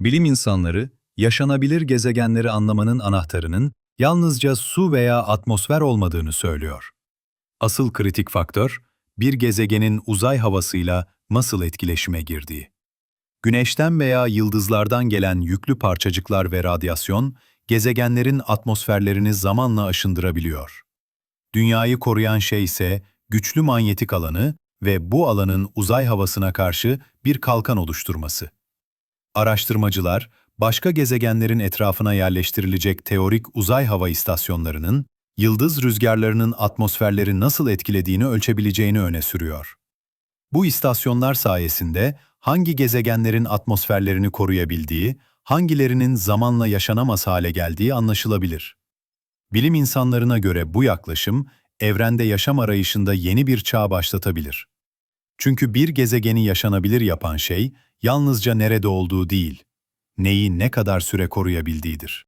Bilim insanları, yaşanabilir gezegenleri anlamanın anahtarının yalnızca su veya atmosfer olmadığını söylüyor. Asıl kritik faktör, bir gezegenin uzay havasıyla nasıl etkileşime girdiği. Güneşten veya yıldızlardan gelen yüklü parçacıklar ve radyasyon, gezegenlerin atmosferlerini zamanla aşındırabiliyor. Dünyayı koruyan şey ise güçlü manyetik alanı ve bu alanın uzay havasına karşı bir kalkan oluşturması. Araştırmacılar, başka gezegenlerin etrafına yerleştirilecek teorik uzay hava istasyonlarının, yıldız rüzgarlarının atmosferleri nasıl etkilediğini ölçebileceğini öne sürüyor. Bu istasyonlar sayesinde hangi gezegenlerin atmosferlerini koruyabildiği, hangilerinin zamanla yaşanamaz hale geldiği anlaşılabilir. Bilim insanlarına göre bu yaklaşım, evrende yaşam arayışında yeni bir çağ başlatabilir. Çünkü bir gezegeni yaşanabilir yapan şey, yalnızca nerede olduğu değil, neyi ne kadar süre koruyabildiğidir.